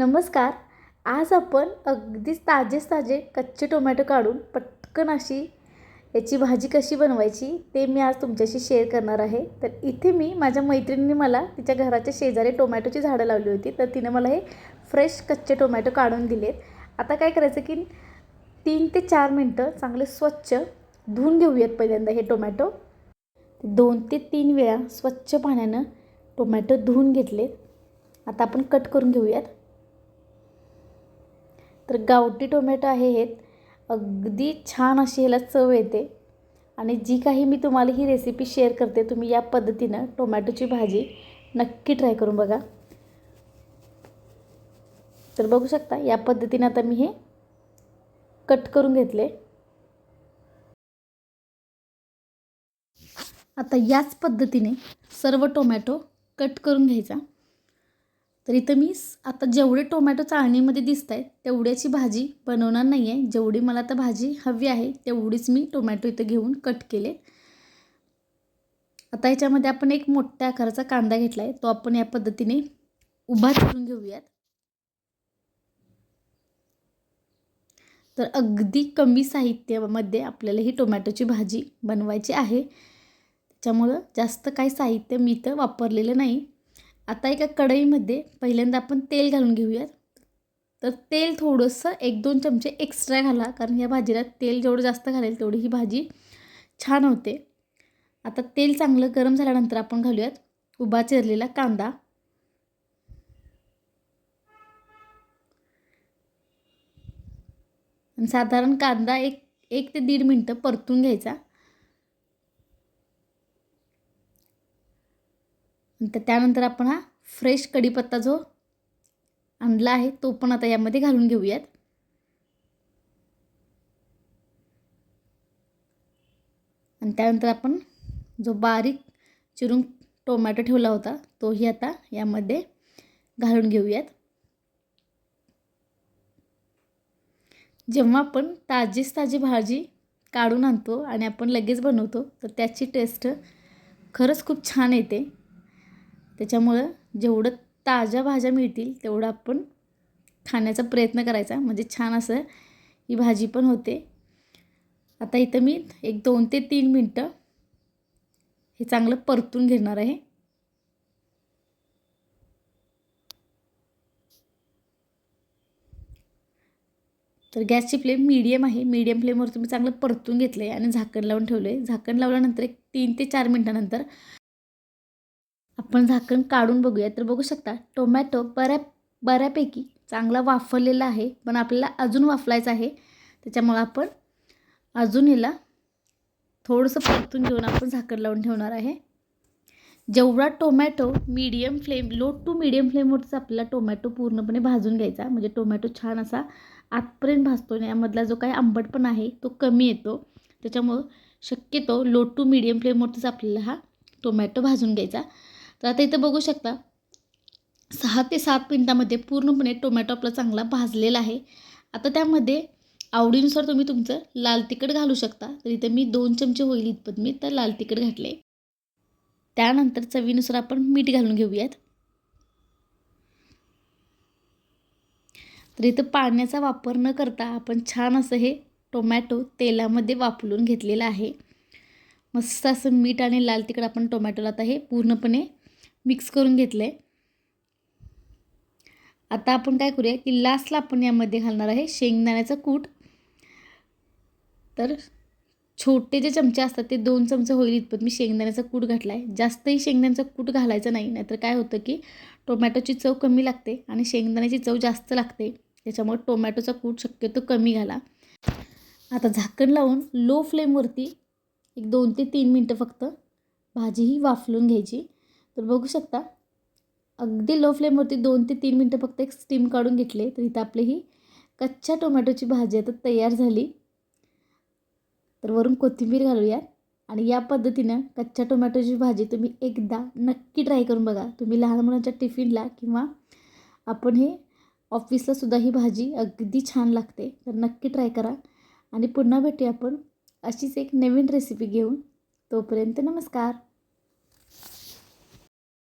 नमस्कार. आज आपण अगदीच ताजेच ताजे कच्चे टोमॅटो काढून पटकन अशी याची भाजी कशी बनवायची ते मी आज तुमच्याशी शेअर करणार आहे. तर इथे मी माझ्या मैत्रिणीने मला तिच्या घराच्या शेजारी टोमॅटोची झाडं लावली होती. तर तिने मला हे फ्रेश कच्चे टोमॅटो काढून दिलेत. आता काय करायचं की तीन ते चार मिनटं चांगले स्वच्छ धुवून घेऊयात पहिल्यांदा हे टोमॅटो. दोन ते तीन वेळा स्वच्छ पाण्यानं टोमॅटो धुवून घेतलेत. आता आपण कट करून घेऊयात. तर गावठी टोमॅटो आहे हे. अगदी छान अशी ह्याला चव येते. आणि जी काही मी तुम्हाला ही रेसिपी शेअर करते तुम्ही या पद्धतीनं टोमॅटोची भाजी नक्की ट्राय करून बघा. तर बघू शकता या पद्धतीनं आता मी हे कट करून घेतले. आता याच पद्धतीने सर्व टोमॅटो कट करून घ्यायचा. तर इथं मी आता जेवढे टोमॅटो चाळणीमध्ये दिसत आहेत तेवढ्याची भाजी बनवणार नाही आहे जेवढी मला आता भाजी हवी आहे तेवढीच मी टोमॅटो इथं घेऊन कट केले आता याच्यामध्ये आपण एक मोठ्या आकाराचा कांदा घेतला आहे तो आपण या पद्धतीने उभा करून घेऊयात. तर अगदी कमी साहित्यामध्ये आपल्याला ही टोमॅटोची भाजी बनवायची आहे. त्याच्यामुळं जास्त काही साहित्य मी इथं वापरलेलं नाही. आता एका कढईमध्ये पहिल्यांदा आपण तेल घालून घेऊयात. तर तेल थोडंसं एक दोन चमचे एक्स्ट्रा घाला कारण या भाजीला तेल जेवढं जास्त घालेल तेवढी ही भाजी छान होते. आता तेल चांगलं गरम झाल्यानंतर आपण घालूयात उभा चिरलेला कांदा. आणि साधारण कांदा एक एक ते दीड मिनटं परतून घ्यायचा. तर त्यानंतर आपण हा फ्रेश कढीपत्ता जो आणला आहे तो पण आता यामध्ये घालून घेऊयात. आणि त्यानंतर आपण जो बारीक चिरून टोमॅटो ठेवला होता तोही आता यामध्ये घालून घेऊयात. जेव्हा आपण ताजीच ताजी भाजी काढून आणतो आणि आपण लगेच बनवतो तर त्याची टेस्ट खरंच खूप छान येते. त्याच्यामुळं जेवढं ताज्या भाज्या मिळतील तेवढं आपण खाण्याचा प्रयत्न करायचा. म्हणजे छान असं ही भाजी पण होते. आता इथं मी एक दोन ते तीन मिनटं हे चांगलं परतून घेणार आहे. तर गॅसची फ्लेम मीडियम आहे. मीडियम फ्लेमवर तुम्ही चांगलं परतून घेतलं आहे आणि झाकण लावून ठेवलं आहे झाकण लावल्यानंतर एक तीन ते चार मिनटानंतर आपण झाकण काढून बघूया तर बघू शकता टोमॅटो बऱ्या बऱ्यापैकी चांगला वाफरलेला आहे. पण आपल्याला अजून वाफलायचं आहे. त्याच्यामुळं आपण अजून याला थोडंसं परतून घेऊन आपण झाकण लावून ठेवणार आहे. जेवढा tomato medium flame low to medium फ्लेमवरच आपल्याला टोमॅटो पूर्णपणे भाजून घ्यायचा. म्हणजे टोमॅटो छान असा आतपर्यंत भाजतो आणि यामधला जो काही आंबटपण आहे तो कमी येतो. त्याच्यामुळं शक्यतो लो टू मीडियम फ्लेमवरतीच आपल्याला हा टोमॅटो भाजून घ्यायचा. तर आता इथं बघू शकता सहा ते सात मिनटामध्ये पूर्णपणे टोमॅटो आपला चांगला भाजलेला आहे. आता त्यामध्ये आवडीनुसार तुम्ही तुमचं लाल तिखट घालू शकता. तर इथं मी दोन चमचे होईल इतपत मी तर लाल तिखट घातले त्यानंतर चवीनुसार आपण मीठ घालून घेऊयात. तर इथं पाण्याचा वापर न करता आपण छान असं हे टोमॅटो तेलामध्ये वापरून घेतलेलं आहे. मस्त असं मीठ आणि लाल तिखट आपण टोमॅटोला आता हे पूर्णपणे मिक्स करून घेतलं आहे आता आपण काय करूया की लास्टला आपण यामध्ये घालणार आहे शेंगदाण्याचं कूट. तर छोटे जे चमचे असतात ते दोन चमचे होईल इतपत मी शेंगदाण्याचा कूट घातला आहे जास्तही शेंगदाण्याचं कूट घालायचं नाही नाहीतर काय होतं की टोमॅटोची चव कमी लागते आणि शेंगदाण्याची चव जास्त लागते. त्याच्यामुळे टोमॅटोचा कूट शक्यतो कमी घाला. आता झाकण लावून लो फ्लेमवरती एक दोन ते तीन मिनटं फक्त भाजी ही वाफलून घ्यायची. तर बघू शकता. अगदी लो फ्लेमवरती दोन ते तीन मिनटं फक्त एक स्टीम काढून घेतले. तर इथं आपली ही कच्च्या टोमॅटोची भाजी आता तयार झाली. तर वरून कोथिंबीर घालूया आणि या पद्धतीनं कच्च्या टोमॅटोची भाजी तुम्ही एकदा नक्की ट्राय करून बघा. तुम्ही लहान मुलांच्या टिफिनला किंवा आपण हे ऑफिसला सुद्धा ही भाजी अगदी छान लागते. तर नक्की ट्राय करा. आणि पुन्हा भेटूया आपण अशीच एक नवीन रेसिपी घेऊन. तोपर्यंत नमस्कार.